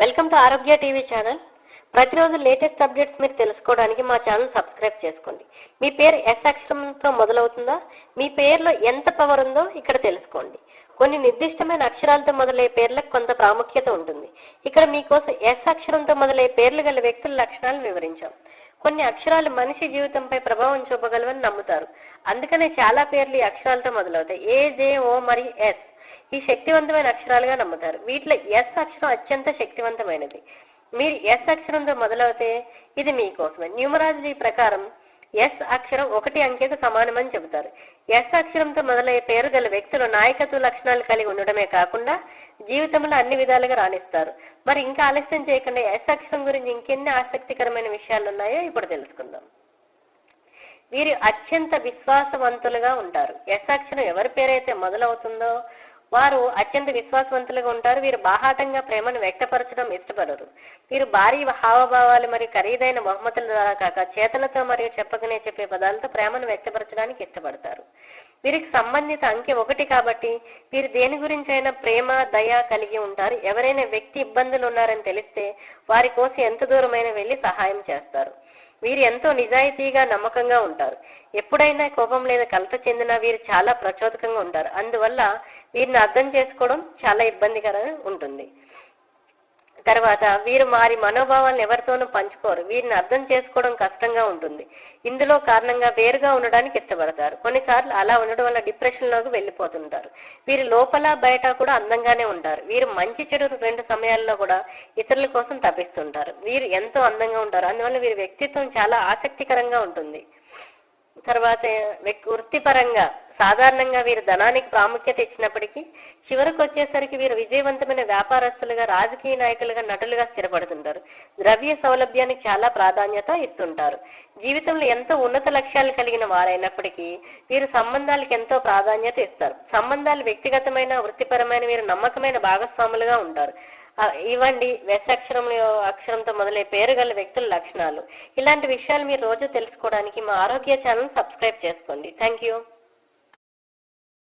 Welcome to Arogya TV channel. ప్రతిరోజు latest updates మీరు తెలుసుకోవడానికి మా ఛానల్ సబ్స్క్రైబ్ చేసుకోండి. మీ పేరు ఎస్ అక్షరంతో మొదలవుతుందా? మీ పేరులో ఎంత పవర్ ఉందో ఇక్కడ తెలుసుకోండి. కొన్ని నిర్దిష్టమైన అక్షరాలతో మొదలయ్యే పేర్లకు కొంత ప్రాముఖ్యత ఉంటుంది. ఇక్కడ మీకోసం ఎస్ అక్షరంతో మొదలయ్యే పేర్లు గల వ్యక్తుల లక్షణాలను వివరించాం. కొన్ని అక్షరాలు మనిషి జీవితంపై ప్రభావం చూపగలవని నమ్ముతారు. అందుకనే చాలా పేర్లు ఈ అక్షరాలతో మొదలవుతాయి. ఏ జే ఓ మరియు ఎస్. ఈ శక్తివంతమైన అక్షరాలుగా నమ్ముతారు. వీటిలో ఎస్ అక్షరం అత్యంత శక్తివంతమైనది. మీరు ఎస్ అక్షరంతో మొదలవుతే ఇది మీకోసమే. న్యూమరాలజీ ప్రకారం ఎస్ అక్షరం ఒకటి అంకెకు సమానమని చెబుతారు. ఎస్ అక్షరంతో మొదలయ్యే పేరు గల వ్యక్తులు నాయకత్వ లక్షణాలు కలిగి ఉండడమే కాకుండా జీవితంలో అన్ని విధాలుగా రాణిస్తారు. మరి ఇంకా ఆలస్యం చేయకుండా ఎస్ అక్షరం గురించి ఇంకెన్ని ఆసక్తికరమైన విషయాలు ఉన్నాయో ఇప్పుడు తెలుసుకుందాం. వీరు అత్యంత విశ్వాసవంతులుగా ఉంటారు. ఎస్ అక్షరం ఎవరి పేరైతే మొదలవుతుందో వారు అత్యంత విశ్వాసవంతులుగా ఉంటారు. వీరు బాహాటంగా ప్రేమను వ్యక్తపరచడం ఇష్టపడరు. వీరు భారీ హావభావాలు మరియు ఖరీదైన బహుమతుల ద్వారా కాక చేతలతో మరియు చెప్పకనే చెప్పే పదాలతో ప్రేమను వ్యక్తపరచడానికి ఇష్టపడతారు. వీరికి సంబంధిత అంకె ఒకటి కాబట్టి వీరు దేని గురించి అయినా ప్రేమ దయ కలిగి ఉంటారు. ఎవరైనా వ్యక్తి ఇబ్బందులు ఉన్నారని తెలిస్తే వారి కోసం ఎంత దూరమైనా వెళ్ళి సహాయం చేస్తారు. వీరు ఎంతో నిజాయితీగా నమ్మకంగా ఉంటారు. ఎప్పుడైనా కోపం లేదా కలత చెందినా వీరు చాలా ప్రచోదకంగా ఉంటారు. అందువల్ల వీరిని అర్థం చేసుకోవడం చాలా ఇబ్బందికరంగా ఉంటుంది. తర్వాత వీరు వారి మనోభావాలను ఎవరితోనూ పంచుకోరు. వీరిని అర్థం చేసుకోవడం కష్టంగా ఉంటుంది. ఇందులో కారణంగా వేరుగా ఉండడానికి ఇష్టపడతారు. కొన్నిసార్లు అలా ఉండడం వల్ల డిప్రెషన్లోకి వెళ్ళిపోతుంటారు. వీరు లోపల బయట కూడా అందంగానే ఉంటారు. వీరు మంచి చెడు రెండు సమయాల్లో కూడా ఇతరుల కోసం తప్పిస్తుంటారు. వీరు ఎంతో అందంగా ఉంటారు. అందువల్ల వీరి వ్యక్తిత్వం చాలా ఆసక్తికరంగా ఉంటుంది. తర్వాత వృత్తిపరంగా సాధారణంగా వీరు ధనానికి ప్రాముఖ్యత ఇచ్చినప్పటికీ చివరకు వచ్చేసరికి వీరు విజయవంతమైన వ్యాపారస్తులుగా రాజకీయ నాయకులుగా నటులుగా స్థిరపడుతుంటారు. ద్రవ్య సౌలభ్యానికి చాలా ప్రాధాన్యత ఇస్తుంటారు. జీవితంలో ఎంతో ఉన్నత లక్ష్యాలు కలిగిన వారైనప్పటికీ వీరు సంబంధాలకు ఎంతో ప్రాధాన్యత ఇస్తారు. సంబంధాలు వ్యక్తిగతమైన వృత్తిపరమైన వీరు నమ్మకమైన భాగస్వాములుగా ఉంటారు. ఇవ్వండి వెస్ అక్షరంలో అక్షరంతో మొదలై పేరు గల వ్యక్తుల లక్షణాలు. ఇలాంటి విషయాలు మీరు రోజు తెలుసుకోవడానికి మా ఆరోగ్య ఛానల్ సబ్స్క్రైబ్ చేసుకోండి. Thank you.